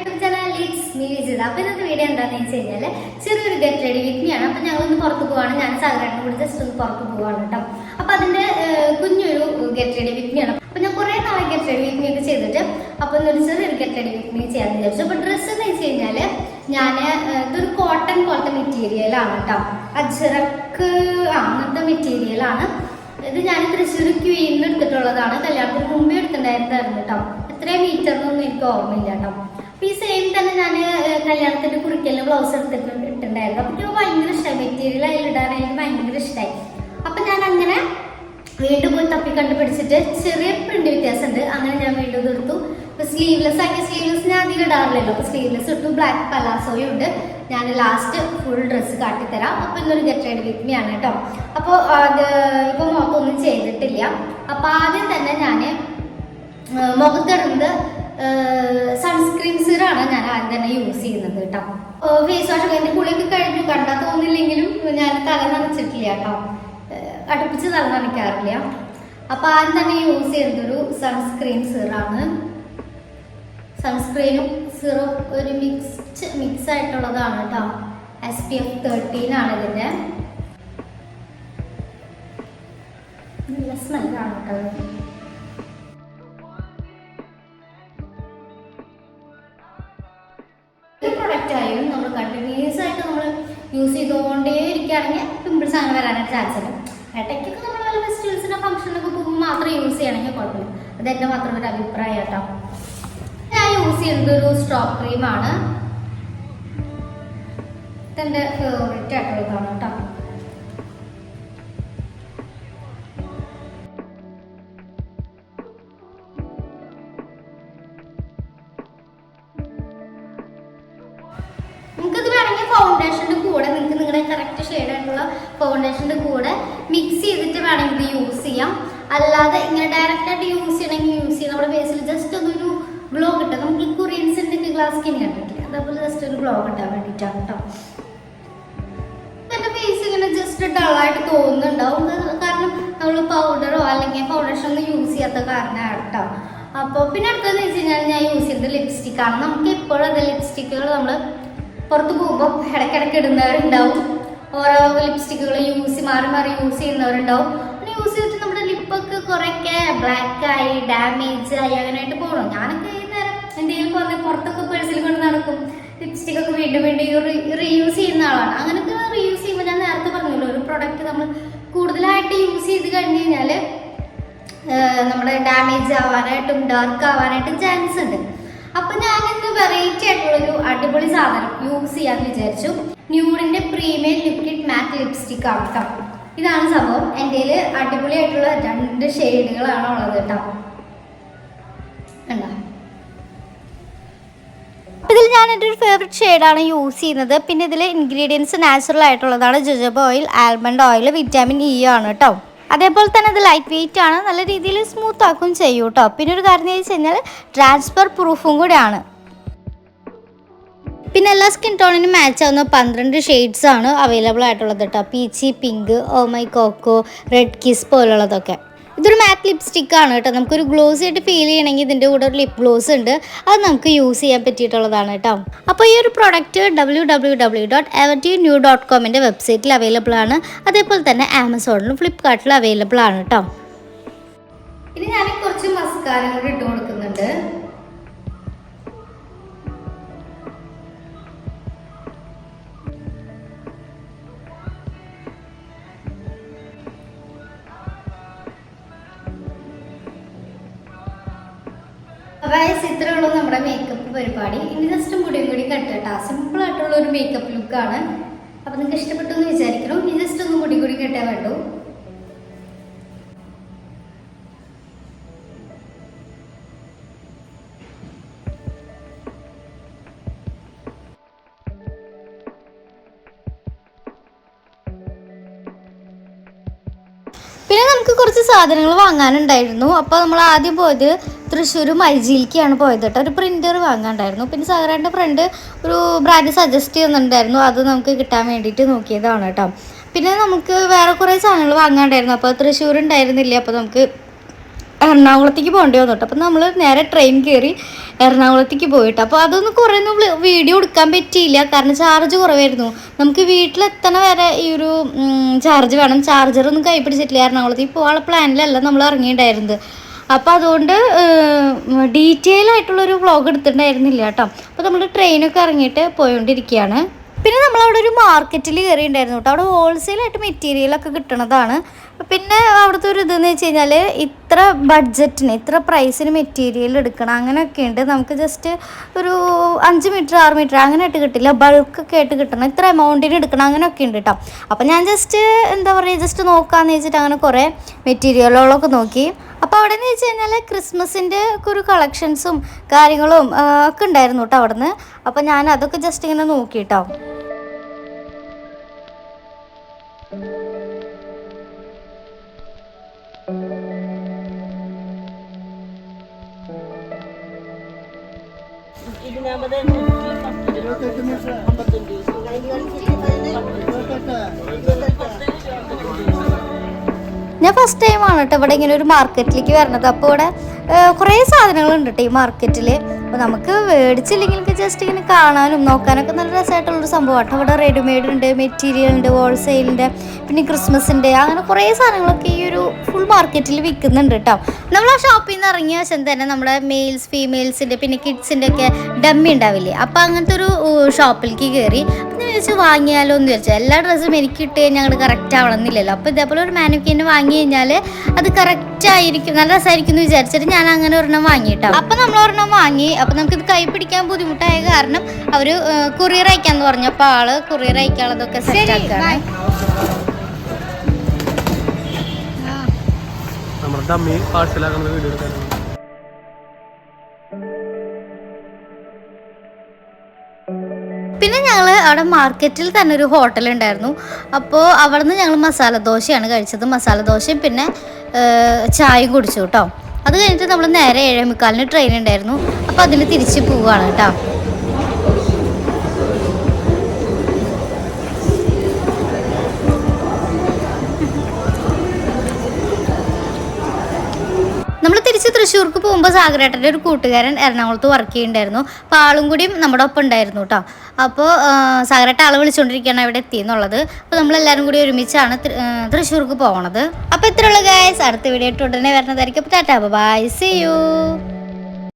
YouTube channel it's me Vijitha അപ്പൊ ഇന്നത്തെ video എന്താണെന്ന് വെച്ച് കഴിഞ്ഞാൽ ചെറിയൊരു ഗെറ്റ് റെഡി വിത്മിയാണ് അപ്പൊ ഞങ്ങൾ ഒന്ന് പുറത്ത് പോവാണ്. ഞാൻ സാധാരണ കൂടി ജസ്റ്റ് ഒന്ന് പുറത്ത് പോവാണ് കേട്ടോ. അപ്പൊ അതിന്റെ ഏഹ്, കുഞ്ഞൊരു ഗെറ്റ് റെഡി വിത്മിയാണ് അപ്പൊ ഞാൻ കുറേ നാളെ ഗെറ്റ് റെഡി വിത്മി ഒക്കെ ചെയ്തിട്ട് അപ്പൊ ഒരു ചെറിയൊരു ഗെറ്റ് റെഡി വിത്മി ചെയ്യാൻ വിചാരിച്ചു. അപ്പൊ ഡ്രസ്സ് എന്ന് വെച്ച് കഴിഞ്ഞാൽ ഞാൻ ഇതൊരു കോട്ടൺ പോലത്തെ മെറ്റീരിയലാണ് കേട്ടോ. അജറക്ക് ആ അങ്ങനത്തെ മെറ്റീരിയലാണ് ഇത് ഞാൻ തൃശ്ശൂർ ക്വീനിൽ എടുത്തിട്ടുള്ളതാണ്. കല്യാണത്തിന് മുമ്പേ എടുത്തിട്ടുണ്ടായിരുന്നായിരുന്നു കേട്ടോ. എത്രയും മീറ്റർ എന്നൊന്നും എനിക്ക് ഓർമ്മയില്ല കേട്ടോ. അപ്പൊ ഈ സെയിം തന്നെ ഞാൻ കല്യാണത്തിന്റെ കുറിക്കലിന് ബ്ലൗസ് എടുത്തിട്ട് ഇട്ടിട്ടുണ്ടായിരുന്നു. അപ്പൊ എനിക്ക് ഭയങ്കര ഇഷ്ടമായി മെറ്റീരിയൽ അതിലിടാൻ എനിക്ക് ഭയങ്കര ഇഷ്ടമായി അപ്പൊ ഞാൻ അങ്ങനെ വീണ്ടും പോയി തപ്പി കണ്ടുപിടിച്ചിട്ട് ചെറിയ പ്രിന്റ് വ്യത്യാസമുണ്ട്. അങ്ങനെ ഞാൻ വീണ്ടും തീർത്തു. ഇപ്പൊ സ്ലീവ്ലെസ് ആക്കിയ സ്ലീവ്ലെസ് ഞാൻ അധികം ഇടാറില്ലല്ലോ. അപ്പൊ സ്ലീവ്ലെസ് ഇട്ടു. ബ്ലാക്ക് പലാസോയും ഉണ്ട്. ഞാൻ ലാസ്റ്റ് ഫുൾ ഡ്രസ്സ് കാട്ടിത്തരാം. അപ്പൊ ഇന്നൊരു ഗെറ്റ് റെഡി വിത്ത് മീ ആണ് കേട്ടോ. അപ്പോൾ അത് ഇപ്പൊ മുഖത്തൊന്നും ചെയ്തിട്ടില്ല. അപ്പൊ ആദ്യം തന്നെ ഞാൻ മുഖത്തിടുന്നത് സീറാണ് ഞാൻ ആദ്യം തന്നെ യൂസ് ചെയ്യുന്നത് കേട്ടോ. ഫേസ് വാഷ് എന്റെ കുളിയൊക്കെ കഴിഞ്ഞു. കണ്ടാൽ തോന്നില്ലെങ്കിലും ഞാൻ തല നനച്ചിട്ടില്ല കേട്ടോ. അടുപ്പിച്ച് തല നനയ്ക്കാറില്ല. അപ്പൊ ആദ്യം തന്നെ യൂസ് ചെയ്യുന്നതൊരു സൺസ്ക്രീൻ സിറാണ് സൺസ്ക്രീനും സിറും ഒരു മിക്സ്ഡ് മിക്സ് ആയിട്ടുള്ളതാണ് കേട്ടോ. എസ് പി എഫ് തേർട്ടീൻ ആണ് ഇതിന്റെ നല്ല സ്മെല്ലാണ് കേട്ടോ. യൂസ് ചെയ്തുകൊണ്ടേ ഇരിക്കുകയാണെങ്കിൽ പിമ്പിൾസ് അങ്ങനെ വരാനായിട്ട് ചാൻസ് ഉണ്ട് ഇടയ്ക്കൊക്കെ നമ്മൾ വല്ല ഫെസ്റ്റിവൽസിനോ ഫംഗ്ഷനൊക്കെ പോകുമ്പോൾ മാത്രം യൂസ് ചെയ്യണമെങ്കിൽ കുഴപ്പമില്ല. അത് എന്റെ മാത്രം ഒരു അഭിപ്രായം കേട്ടോ ഞാൻ യൂസ് ചെയ്യുന്നത് ഒരു സ്ട്രോപ്പ് ക്രീമാണ് ഇതെന്റെ ഫേവറേറ്റ് ആയിട്ടുള്ളതാണ് കേട്ടോ. നിങ്ങൾക്കിത് വേണമെങ്കിൽ ഫൗണ്ടേഷന്റെ നിങ്ങളുടെ കറക്റ്റ് ഷെയ്ഡ് ആയിട്ടുള്ള ഫൗണ്ടേഷന്റെ കൂടെ മിക്സ് ചെയ്തിട്ട് വേണമെങ്കിൽ ഇത് യൂസ് ചെയ്യാം. അല്ലാതെ ഇങ്ങനെ ഡയറക്റ്റായിട്ട് യൂസ് ചെയ്യണമെങ്കിൽ യൂസ് ചെയ്യാം. നമ്മുടെ ഫേസിൽ ജസ്റ്റ് ഒന്നൊരു ഗ്ലോ കിട്ടും നമുക്ക് കൊറിയൻസിന്റെ ഒക്കെ ഗ്ലാസ് സ്കിൻ കണ്ടിട്ടില്ല അതേപോലെ ജസ്റ്റ് ഒരു ഗ്ലോ കിട്ടാൻ വേണ്ടിയിട്ടാണ് കേട്ടോ എന്റെ ഫേസ് ഇങ്ങനെ ജസ്റ്റ് ഡള്ളായിട്ട് തോന്നുന്നുണ്ടാവും. കാരണം നമ്മൾ പൗഡറോ അല്ലെങ്കിൽ ഫൗണ്ടേഷൻ ഒന്നും യൂസ് ചെയ്യാത്ത കാരണമാണ് കേട്ടോ അപ്പോൾ പിന്നെ അടുത്തതെന്ന് വെച്ച് കഴിഞ്ഞാൽ ഞാൻ യൂസ് ചെയ്ത ലിപ്സ്റ്റിക്കാണ് നമുക്ക് എപ്പോഴും അത് ലിപ്സ്റ്റിക്കുകൾ നമ്മൾ പുറത്ത് പോകുമ്പോൾ ഇടയ്ക്കിടയ്ക്ക് ഇടുന്നവരുണ്ടാവും. ഓരോ ലിപ്സ്റ്റിക്കുകൾ യൂസ് മാറി മാറി യൂസ് ചെയ്യുന്നവരുണ്ടാവും. അങ്ങനെ യൂസ് ചെയ്തിട്ട് നമ്മുടെ ലിപ്പൊക്കെ കുറേയൊക്കെ ബ്ലാക്ക് ആയി ഡാമേജ് ആയി അങ്ങനെയായിട്ട് പോകണം ഞാനൊക്കെ ഈ നേരം എന്തെങ്കിലും വന്ന് പുറത്തൊക്കെ പേഴ്സിൽ കൊണ്ട് നടക്കും. ലിപ്സ്റ്റിക്കൊക്കെ വീണ്ടും വീണ്ടും റീയൂസ് ചെയ്യുന്ന ആളാണ്. അങ്ങനെയൊക്കെ റീയൂസ് ചെയ്യുമ്പോൾ ഞാൻ നേരത്തെ പറഞ്ഞല്ലോ ഒരു പ്രൊഡക്റ്റ് നമ്മൾ കൂടുതലായിട്ട് യൂസ് ചെയ്ത് കഴിഞ്ഞ് കഴിഞ്ഞാൽ നമ്മുടെ ഡാമേജ് ആവാനായിട്ടും ഡാർക്ക് ആവാനായിട്ടും ചാൻസ് ഉണ്ട്. അപ്പൊ ഞാനിന്ന് വെറൈറ്റി ആയിട്ടുള്ള ഒരു അടിപൊളി സാധനം യൂസ് ചെയ്യാന്ന് വിചാരിച്ചു. ന്യൂഡിന്റെ പ്രീമിയം ലിക്വിഡ് മാറ്റ് ലിപ്സ്റ്റിക് ആണ് കേട്ടോ ഇതാണ് സംഭവം. എന്റെ അടിപൊളിയായിട്ടുള്ള രണ്ട് ഷെയ്ഡുകളാണ് ഉള്ളത് കേട്ടോ കണ്ടോ? ഇതിൽ ഞാൻ എന്റെ ഒരു ഫേവററ്റ് ഷെയ്ഡാണ് യൂസ് ചെയ്യുന്നത്. പിന്നെ ഇതിൽ ഇൻഗ്രീഡിയൻസ് നാച്ചുറൽ ആയിട്ടുള്ളതാണ്. Jojoba oil almond oil vitamin E ആണ് കേട്ടോ അതേപോലെ തന്നെ ഇത് ലൈറ്റ് വെയിറ്റ് ആണ്. നല്ല രീതിയിൽ സ്മൂത്ത് ആക്കും ചെയ്യും കേട്ടോ പിന്നെ ഒരു കാര്യം വെച്ച് കഴിഞ്ഞാൽ ട്രാൻസ്ഫർ പ്രൂഫും കൂടെയാണ്. പിന്നെ എല്ലാ സ്കിൻ ടോണിനും മാച്ച് ആവുന്ന പന്ത്രണ്ട് ഷെയ്ഡ്സ് ആണ് അവൈലബിൾ ആയിട്ടുള്ളത് കേട്ടോ peachy pink oh my coco red kiss പോലുള്ളതൊക്കെ. ഇതൊരു മാറ്റ് ലിപ്സ്റ്റിക് ആണ് കേട്ടോ. നമുക്കൊരു ഗ്ലോസ് ആയിട്ട് ഫീൽ ചെയ്യണമെങ്കിൽ ഇതിന്റെ കൂടെ ഒരു ലിപ് ഗ്ലോസ് ഉണ്ട്. അത് നമുക്ക് യൂസ് ചെയ്യാൻ പറ്റിയിട്ടുള്ളതാണ് കേട്ടോ. അപ്പോൾ ഈ ഒരു product W W W dot എവറ്റി new dot കോമിന്റെ വെബ്സൈറ്റിൽ അവൈലബിൾ ആണ്. അതേപോലെ തന്നെ ആമസോണിലും ഫ്ലിപ്കാർട്ടിലും അവൈലബിൾ ആണ് കേട്ടോ. ഇനി ഞാൻ കുറച്ച് മസ്കാരം കൂടി ഇട്ട് കൊടുക്കുന്നുണ്ട്. പരിപാടി. ഇനി ജസ്റ്റ് മുടിയും കൂടി കെട്ടട്ടാ. സിമ്പിൾ ആയിട്ടുള്ള ഒരു മേക്കപ്പ് ലുക്ക് ആണ്. അപ്പൊ നിങ്ങൾക്ക് ഇഷ്ടപ്പെട്ടു എന്ന് വിചാരിക്കണം ഇനി ജസ്റ്റ് ഒന്ന് മുടി കൂടി കെട്ടാൻ വേണ്ടു. പിന്നെ നമുക്ക് കുറച്ച് സാധനങ്ങൾ വാങ്ങാനുണ്ടായിരുന്നു. അപ്പോൾ നമ്മൾ ആദ്യം പോയത് തൃശ്ശൂർ മൈജിയിലേക്കാണ് പോയത് കേട്ടോ. ഒരു പ്രിന്റർ വാങ്ങാണ്ടായിരുന്നു. പിന്നെ സാഗരന്റെ ഫ്രണ്ട് ഒരു ബ്രാൻഡ് സജസ്റ്റ് ചെയ്യുന്നുണ്ടായിരുന്നു. അത് നമുക്ക് കിട്ടാൻ വേണ്ടിയിട്ട് നോക്കിയതാണ് കേട്ടോ. പിന്നെ നമുക്ക് വേറെ കുറേ സാധനങ്ങൾ വാങ്ങാണ്ടായിരുന്നു. അപ്പോൾ തൃശ്ശൂർ ഉണ്ടായിരുന്നില്ല? അപ്പോൾ നമുക്ക് എറണാകുളത്തേക്ക് പോകേണ്ടി വന്നു കേട്ടോ. അപ്പം നമ്മൾ നേരെ ട്രെയിൻ കയറി എറണാകുളത്തേക്ക് പോയിട്ട് അപ്പോൾ അതൊന്നും കുറേ ഒന്നും വീഡിയോ എടുക്കാൻ പറ്റിയില്ല. കാരണം ചാർജ് കുറവായിരുന്നു. നമുക്ക് വീട്ടിലെത്തണ വരെ ഈ ഒരു ചാർജ് വേണം. ചാർജറൊന്നും കൈ പിടിച്ചിട്ടില്ല. എറണാകുളത്തേക്ക് പോകാനുള്ള പ്ലാനിലല്ല നമ്മൾ ഇറങ്ങിയിട്ടുണ്ടായിരുന്നത്. അപ്പോൾ അതുകൊണ്ട് ഡീറ്റെയിൽ ആയിട്ടുള്ളൊരു വ്ളോഗ് എടുത്തിട്ടുണ്ടായിരുന്നില്ല കേട്ടോ. അപ്പോൾ നമ്മൾ ട്രെയിനൊക്കെ ഇറങ്ങിയിട്ട് പോയോണ്ടിരിക്കുകയാണ് പിന്നെ നമ്മൾ അവിടെ ഒരു മാർക്കറ്റിൽ കയറി കയറിയിട്ടുണ്ടായിരുന്നു കേട്ടോ. അവിടെ ഹോൾസെയിലായിട്ട് മെറ്റീരിയലൊക്കെ കിട്ടണതാണ്. പിന്നെ അവിടുത്തെ ഒരു ഇതെന്ന് വെച്ച് കഴിഞ്ഞാൽ ഇത്ര ബഡ്ജറ്റിന് ഇത്ര പ്രൈസിന് മെറ്റീരിയൽ എടുക്കണം അങ്ങനെയൊക്കെ ഉണ്ട്. നമുക്ക് ജസ്റ്റ് ഒരു അഞ്ച് മീറ്റർ ആറ് മീറ്റർ അങ്ങനെ അങ്ങനെയായിട്ട് കിട്ടില്ല. ബൾക്കൊക്കെ ആയിട്ട് കിട്ടണം. ഇത്ര എമൗണ്ടിന് എടുക്കണം അങ്ങനെയൊക്കെ ഉണ്ട് കേട്ടോ അപ്പം ഞാൻ ജസ്റ്റ് എന്താ പറയുക ജസ്റ്റ് നോക്കാമെന്ന് വെച്ചിട്ട് അങ്ങനെ കുറേ മെറ്റീരിയലുകളൊക്കെ നോക്കി. അപ്പോൾ അവിടെ നിന്ന് വെച്ച് കഴിഞ്ഞാൽ ക്രിസ്മസിന്റെ ഒക്കെ ഒരു കളക്ഷൻസും കാര്യങ്ങളും ഒക്കെ ഉണ്ടായിരുന്നു കേട്ടോ അവിടെ നിന്ന് അപ്പോൾ ഞാൻ അതൊക്കെ ജസ്റ്റ് ഇങ്ങനെ നോക്കി കേട്ടോ ഞാൻ ഫസ്റ്റ് ടൈമാണ് കേട്ടോ ഇവിടെ ഇങ്ങനെ ഒരു മാർക്കറ്റിലേക്ക് വരണത്. അപ്പോൾ ഇവിടെ കുറേ സാധനങ്ങളുണ്ട് കേട്ടോ ഈ മാർക്കറ്റിൽ അപ്പോൾ നമുക്ക് മേടിച്ചില്ലെങ്കിൽ ജസ്റ്റ് ഇങ്ങനെ കാണാനും നോക്കാനൊക്കെ നല്ല രസമായിട്ടുള്ളൊരു സംഭവം കേട്ടോ ഇവിടെ റെഡിമെയ്ഡ് ഉണ്ട് മെറ്റീരിയൽ ഉണ്ട് ഹോൾസെയിലിന്റെ പിന്നെ ക്രിസ്മസിന്റെ അങ്ങനെ കുറേ സാധനങ്ങളൊക്കെ ഈ ഒരു ഫുൾ മാർക്കറ്റിൽ വിൽക്കുന്നുണ്ട് കേട്ടോ നമ്മൾ ആ ഷോപ്പിൽ നിന്ന് ഇറങ്ങിയ വശം തന്നെ നമ്മുടെ മെയിൽസ് ഫീമെയിൽസിന്റെ പിന്നെ കിഡ്സിന്റെ ഒക്കെ ഡമ്മി ഉണ്ടാവില്ലേ? അപ്പോൾ അങ്ങനത്തെ ഒരു ഷോപ്പിലേക്ക് കയറി വിചാരിച്ചു വാങ്ങിയാലോ എന്ന് വിചാരിച്ചു. എല്ലാ ഡ്രസ്സും എനിക്ക് ഇട്ട് ഞങ്ങൾ കറക്റ്റ് ആവണമെന്നില്ലല്ലോ. അപ്പോൾ ഇതേപോലെ ഒരു മാനുക്കിനെ വാങ്ങി കഴിഞ്ഞാൽ അത് കറക്റ്റ് ആയിരിക്കും നല്ല രസമായിരിക്കും എന്ന് വിചാരിച്ചിട്ട് ഞാൻ അങ്ങനെ ഒരെണ്ണം വാങ്ങിയിട്ടാ. അപ്പം നമ്മൾ ഒരെണ്ണം വാങ്ങി. അപ്പം നമുക്കിത് കൈ പിടിക്കാൻ ബുദ്ധിമുട്ടായ കാരണം അവർ കൊറിയർ അയക്കാന്ന് പറഞ്ഞു. അപ്പോൾ ആൾ കൊറിയർ അയക്കാനുള്ളതൊക്കെ സെറ്റ് ആക്കാണ്. നമ്മുടെ ഡമ്മി പാഴ്സലാക്കുന്നത് വീഡിയോ എടുക്കാനാണ്. പിന്നെ ഞങ്ങൾ അവിടെ മാർക്കറ്റിൽ തന്നെ ഒരു ഹോട്ടൽ ഉണ്ടായിരുന്നു. അപ്പോൾ അവിടെ നിന്ന് ഞങ്ങൾ മസാല ദോശയാണ് കഴിച്ചത്. മസാല ദോശയും പിന്നെ ചായ ചായയും കുടിച്ചു കേട്ടോ. അത് കഴിഞ്ഞിട്ട് നമ്മൾ നേരെ ഏഴേ മുക്കാലിന് ട്രെയിൻ ഉണ്ടായിരുന്നു. അപ്പോൾ അതിൽ തിരിച്ച് പോവുകയാണ് കേട്ടോ. തൃശ്ശൂർക്ക് പോകുമ്പോൾ സാഗരേട്ടന്റെ ഒരു കൂട്ടുകാരൻ എറണാകുളത്ത് വർക്ക് ചെയ്യുന്നുണ്ടായിരുന്നു. അപ്പോൾ ആളും കൂടിയും നമ്മുടെ ഒപ്പം ഉണ്ടായിരുന്നു കേട്ടോ അപ്പോൾ സാഗരേട്ട ആളെ വിളിച്ചുകൊണ്ടിരിക്കുകയാണ് ഇവിടെ എത്തിയെന്നുള്ളത്. അപ്പോൾ നമ്മളെല്ലാവരും കൂടി ഒരുമിച്ചാണ് തൃശ്ശൂർക്ക് പോകണത് അപ്പോൾ ഇത്രയുള്ള ഗായസ് അടുത്ത വീഡിയോ ഇട്ട് ഉടനെ വരുന്നതായിരിക്കും അപ്പോൾ ടാറ്റാ ബൈ സി യു